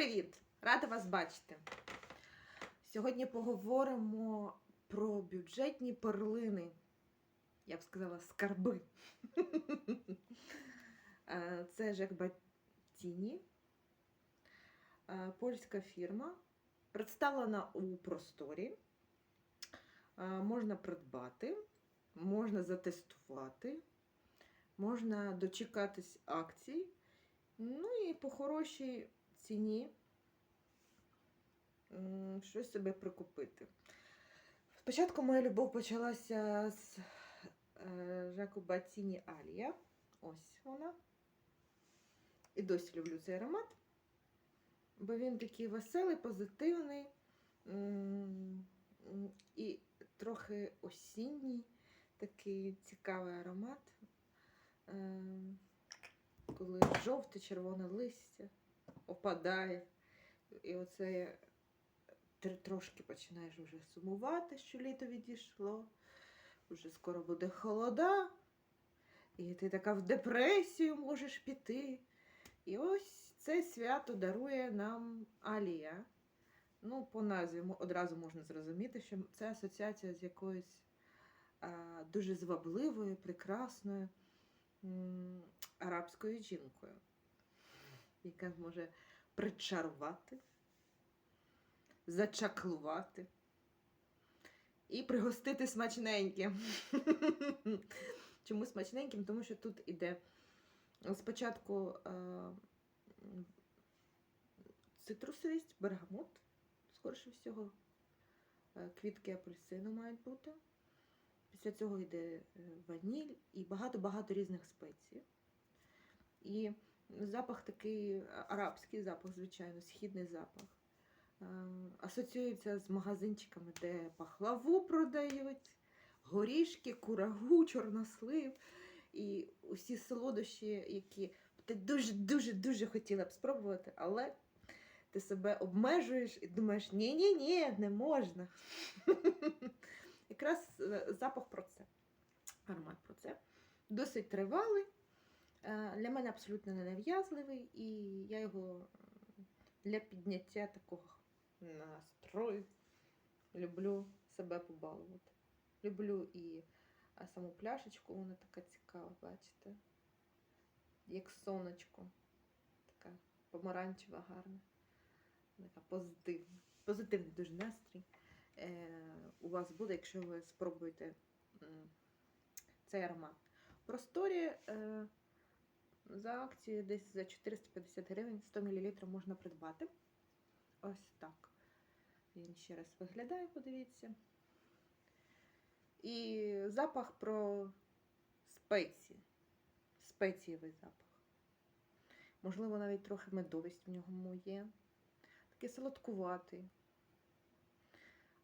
привіт! Рада вас бачити. Сьогодні поговоримо про бюджетні перлини. Я б сказала, скарби. Е, Це Жек Е, польська фірма. Представлена у просторі. Е, Можна придбати, можна затестувати, можна дочекатись акцій. Ну і по хорошій ціні щось себе прикупити. Спочатку моя любов почалася з е, Жаку Батіні Алія. Ось вона. І досі люблю цей аромат, бо він такий веселий, позитивний і трохи осінній, такий цікавий аромат. Ем, коли жовте червоне листя опадає, і оце трошки починаєш вже сумувати, що літо відійшло, вже скоро буде холода, і ти така в депресію можеш піти. І ось це свято дарує нам Алія. Ну, по назві одразу можна зрозуміти, що це асоціація з якоюсь а, дуже звабливою, прекрасною м, арабською жінкою, яка може причарувати, зачаклувати і пригостити смачненьким. Чому смачненьким? Тому що тут іде спочатку е, цитрусовість, бергамот, скоріше всього, е, квітки апельсину мають бути. Після цього йде е, ваніль і багато-багато різних спецій. Запах такий е, арабський запах, звичайно, східний запах. Е, Асоціюється з магазинчиками, де пахлаву продають, горішки, курагу, чорнослив і усі солодощі, які ти дуже-дуже-дуже хотіла б спробувати, але ти себе обмежуєш і думаєш, ні-ні-ні, не можна. Якраз е, запах про це. Аромат про це. Досить тривалий. Е, Для мене абсолютно не нав'язливий, і я його для підняття такого настрою люблю себе побалувати. Люблю і саму пляшечку, вона така цікава, бачите? Як сонечко. Така помаранчева, гарна. Така позитивна. Позитивний дуже настрій е, у вас буде, якщо ви спробуєте цей аромат. Просторі е, за акцією десь за 450 гривень 100 мл можна придбати. Ось так. Він ще раз виглядає, подивіться. І запах про спеції. Спецієвий запах. Можливо, навіть трохи медовість в ньому є. Такий солодкуватий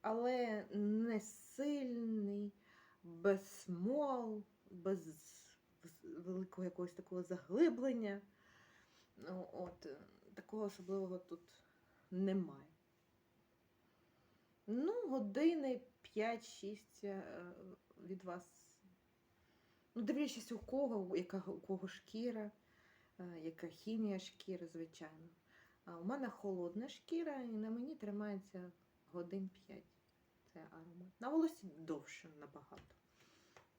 але не сильний, без смол, без великого якогось такого заглиблення. Ну, от, е, такого особливого тут немає. Ну, години 5-6 е, від вас. Ну, дивлячись, у кого, яка у кого шкіра, е, яка хімія шкіри, звичайно. А у мене холодна шкіра, і на мені тримається годин 5 це аромат. На волосі довше набагато.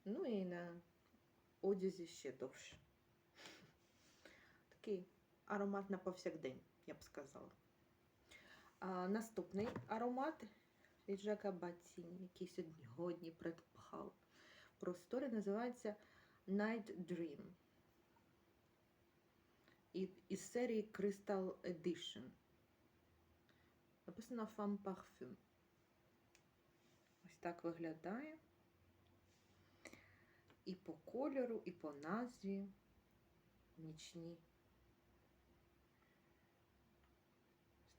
Ну і на одязі ще довше. Такий аромат на повсякдень, я б сказала. А, наступний аромат від Жака Батіні, який сьогодні придбав. В просторі називається Night Dream. І, із серії Crystal Edition. Написано Femme Parfum. Ось так виглядає. І по кольору, і по назві нічні.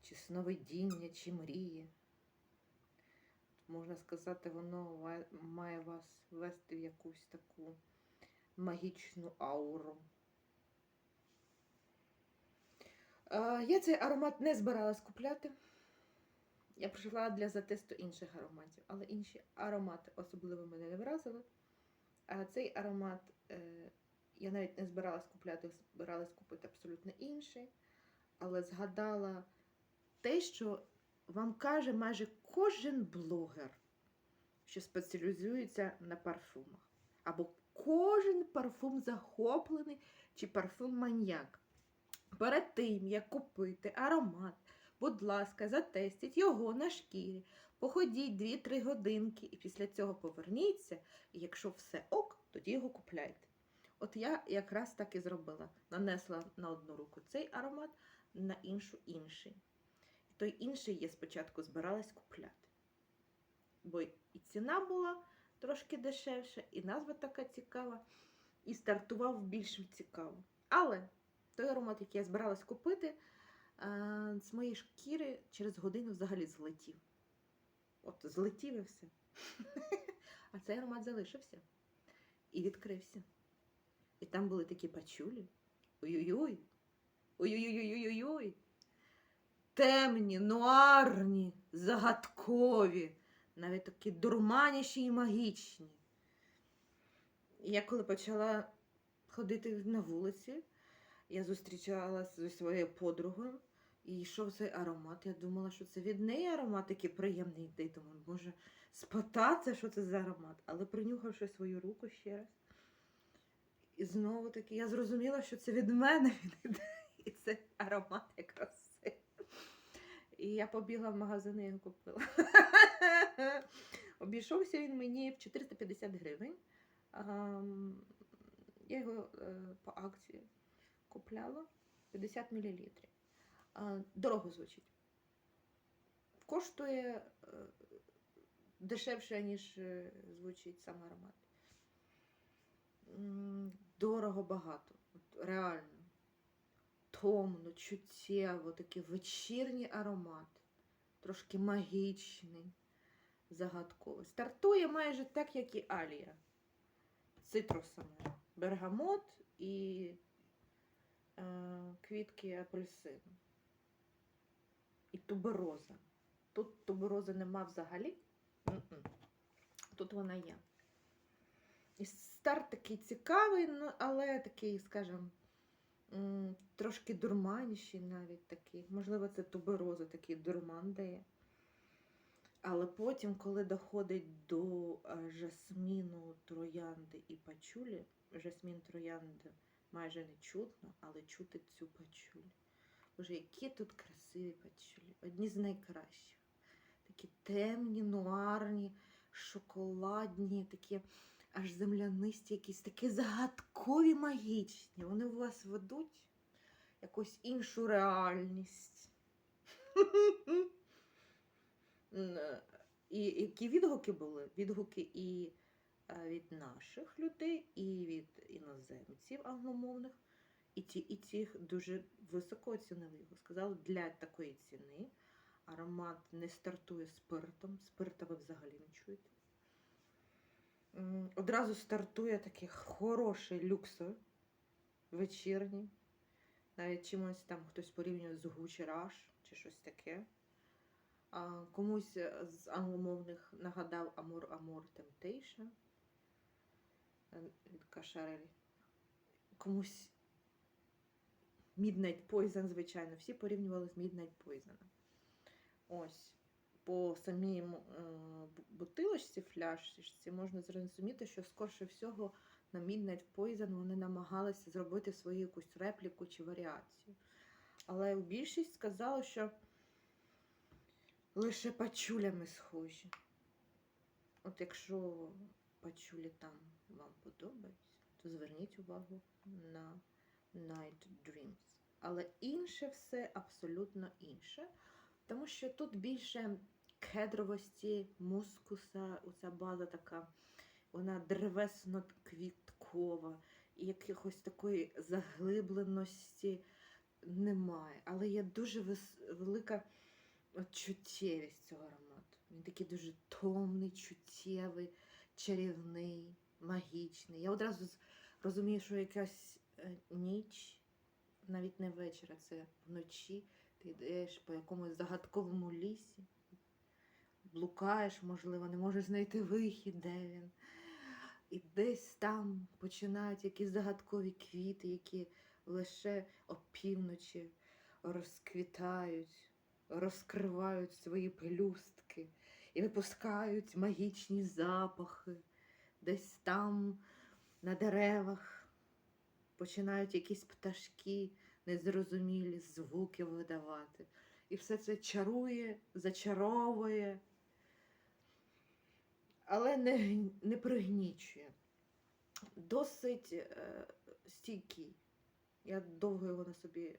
Чи сновидіння, чи мрії. Можна сказати, воно має вас ввести в якусь таку магічну ауру. Я цей аромат не збиралась купляти. Я прийшла для затесту інших ароматів, але інші аромати особливо мене не вразили. А цей аромат е, я навіть не збиралась купляти, збиралась купити абсолютно інший. Але згадала те, що вам каже майже кожен блогер, що спеціалізується на парфумах. Або кожен парфум захоплений чи парфум маньяк. Перед тим, як купити аромат, будь ласка, затестіть його на шкірі, походіть 2-3 годинки і після цього поверніться, і якщо все ок, тоді його купляйте. От я якраз так і зробила. Нанесла на одну руку цей аромат, на іншу інший. І той інший я спочатку збиралась купляти. Бо і ціна була трошки дешевша, і назва така цікава, і стартував більш цікаво. Але той аромат, який я збиралась купити, з моєї шкіри через годину взагалі злетів. От злетів і все. А цей аромат залишився і відкрився. І там були такі пачулі. Ой-ой-ой. Ой-ой-ой-ой-ой. Темні, нуарні, загадкові, навіть такі дурманіші і магічні. Я коли почала ходити на вулиці, я зустрічалася зі своєю подругою, і йшов цей аромат. Я думала, що це від неї аромат такий приємний йде. Думаю, може, спитатися, що це за аромат. Але принюхавши свою руку ще раз. І знову таки я зрозуміла, що це від мене він іде. І це аромат якраз. І я побігла в магазин і його купила. Обійшовся він мені в 450 гривень. Я його е, по акції купляла 50 мл. Дорого звучить. Коштує е, дешевше, ніж е, звучить сам аромат. Дорого багато. Реально. Томно, чуттєво, такий вечірній аромат. Трошки магічний, загадковий. Стартує майже так, як і Алія. Цитрусами. Бергамот і е, квітки апельсину. І тубероза. Тут туберози нема взагалі. Тут вона є. І старт такий цікавий, ну, але такий, скажімо, трошки дурманіший навіть такий. Можливо, це тубероза такий дурман дає. Але потім, коли доходить до е, жасміну, троянди і пачулі, жасмін троянди майже не чутно, але чути цю пачулю. Боже, які тут красиві пачулі. Одні з найкращих. Такі темні, нуарні, шоколадні, такі аж землянисті, якісь такі загадкові магічні. Вони у вас ведуть якусь іншу реальність. І які відгуки були? Відгуки і е, від наших людей, і від іноземців англомовних. І ті, і ті дуже високо оцінили його. Сказали, для такої ціни аромат не стартує спиртом. Спирта ви взагалі не чуєте. Одразу стартує такий хороший люксовий, вечірній. Навіть чимось там хтось порівнює з Gucci Rush чи щось таке. А, комусь з англомовних нагадав Amor Temptation е, від Кашарелі. Комусь Midnight Poison, звичайно. Всі порівнювали з Midnight Poison. Ось. По самій е, бутилочці, фляжці можна зрозуміти, що скорше всього на Midnight Poison вони намагалися зробити свою якусь репліку чи варіацію. Але більшість сказала, що лише пачулями схожі. От якщо пачулі там вам подобаються, то зверніть увагу на Night Dreams. Але інше все абсолютно інше, тому що тут більше кедровості, мускуса, оця база така, вона древесно-квіткова, і якихось такої заглибленості немає. Але є дуже велика чуттєвість цього аромату. Він такий дуже томний, чуттєвий, чарівний, магічний. Я одразу розумію, що якась е, ніч, навіть не вечір, а це вночі. Ти йдеш по якомусь загадковому лісі, блукаєш, можливо, не можеш знайти вихід, де він. І десь там починають якісь загадкові квіти, які лише опівночі розквітають розкривають свої пелюстки і випускають магічні запахи десь там на деревах. Починають якісь пташки незрозумілі звуки видавати. І все це чарує, зачаровує, але не, не пригнічує. Досить е, стійкий. Я довго його на собі е,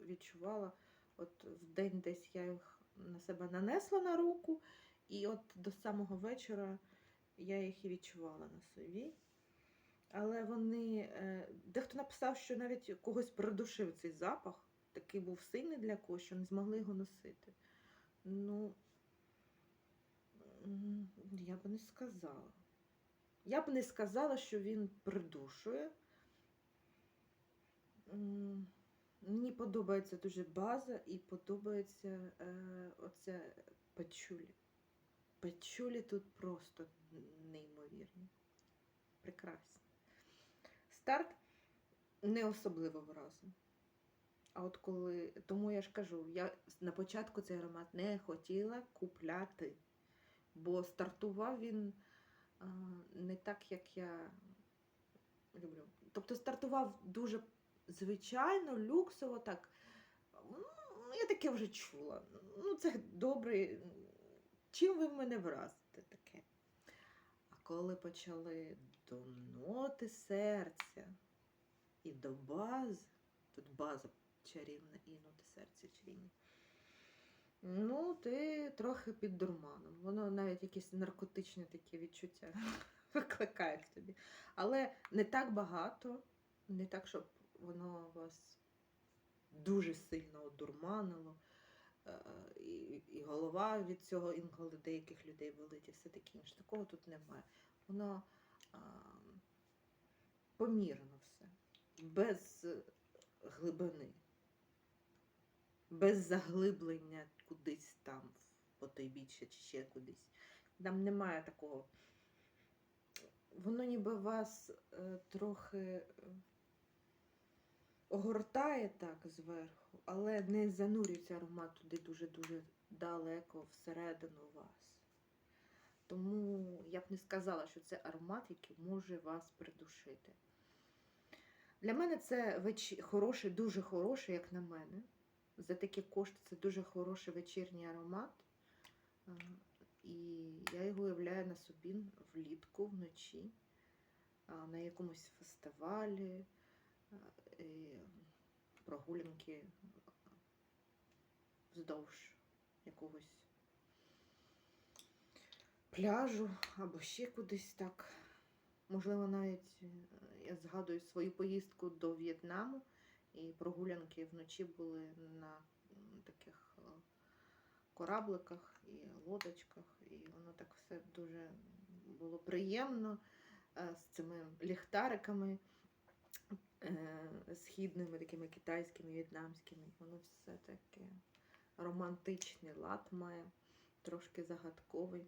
відчувала. От в день десь я їх на себе нанесла на руку, і от до самого вечора я їх і відчувала на собі. Але вони. Написав, що навіть когось придушив цей запах. Такий був сильний для когось, що не змогли його носити. Ну, я б не сказала. Я б не сказала, що він придушує. Мені подобається дуже база і подобається е, оце пачулі. Пачулі тут просто неймовірні. Прекрасні. Старт не особливо вразив. А от коли. Тому я ж кажу, я на початку цей аромат не хотіла купляти, бо стартував він а, не так, як я люблю. Тобто стартував дуже звичайно, люксово, так. Ну, я таке вже чула. Ну, це добре. Чим ви мене вразите таке? А коли почали до ноти серця і до бази, тут база чарівна і ноти серця чарівні. Ну, ти трохи під дурманом. Воно навіть якісь наркотичні такі відчуття викликає в тобі. Але не так багато, не так, щоб воно вас дуже сильно одурманило. е, І, і голова від цього інколи деяких людей болить, і все таке інше. Такого тут немає. Воно а, помірно без глибини, без заглиблення кудись там, по той більше чи ще кудись. Там немає такого. Воно ніби вас е, трохи е, огортає так зверху, але не занурюється аромат туди дуже-дуже далеко всередину вас. Тому я б не сказала, що це аромат, який може вас придушити. Для мене це веч... хороший, дуже хороший, як на мене. За такі кошти це дуже хороший вечірній аромат. І я його уявляю на собі влітку, вночі, на якомусь фестивалі, прогулянки вздовж якогось пляжу або ще кудись так. Можливо, навіть е, я згадую свою поїздку до В'єтнаму, і прогулянки вночі були на таких е, корабликах і лодочках, і воно так все дуже було приємно е, з цими ліхтариками східними, такими китайськими, в'єтнамськими. Воно все таке романтичний лад має, трошки загадковий.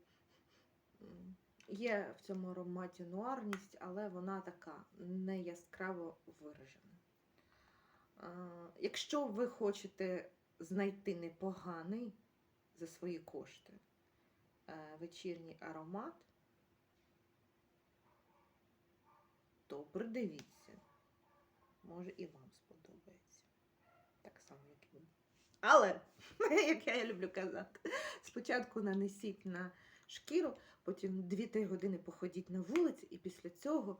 Є в цьому ароматі нуарність, але вона така не яскраво виражена. Якщо ви хочете знайти непоганий за свої кошти е, вечірній аромат, то придивіться. Може і вам сподобається. Так само, як і мені. Але, як я люблю казати, спочатку нанесіть на шкіру, потім 2-3 години походіть на вулиці, і після цього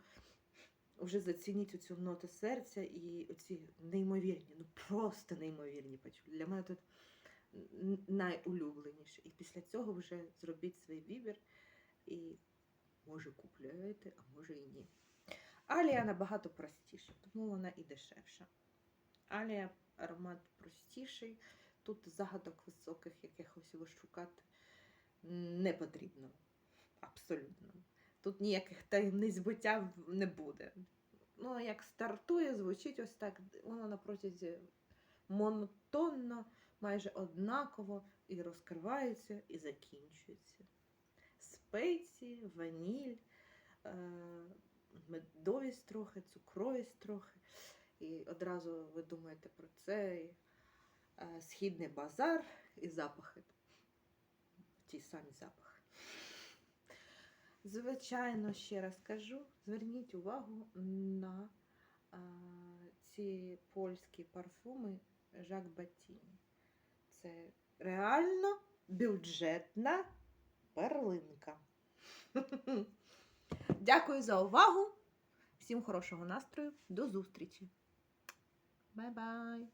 вже зацініть оцю ноту серця і оці неймовірні, ну просто неймовірні пачулі. Для мене тут найулюбленіше. І після цього вже зробіть свій вибір і може купляєте, а може і ні. Алія набагато простіша, тому вона і дешевша. Алія аромат простіший. Тут загадок високих якихось ви шукати не потрібно. Абсолютно. Тут ніяких таємниць буття не буде. Ну, як стартує, звучить ось так. Воно на протязі монотонно, майже однаково і розкривається, і закінчується. Спеції, ваніль, е, медовість трохи, цукровість трохи. І одразу ви думаєте про це. Е, східний базар і запахи. Ті самі запахи. Звичайно, ще раз кажу, зверніть увагу на а, ці польські парфуми Жак Баттіні. Це реально бюджетна перлинка. Дякую за увагу. Всім хорошого настрою. До зустрічі. Бай-бай!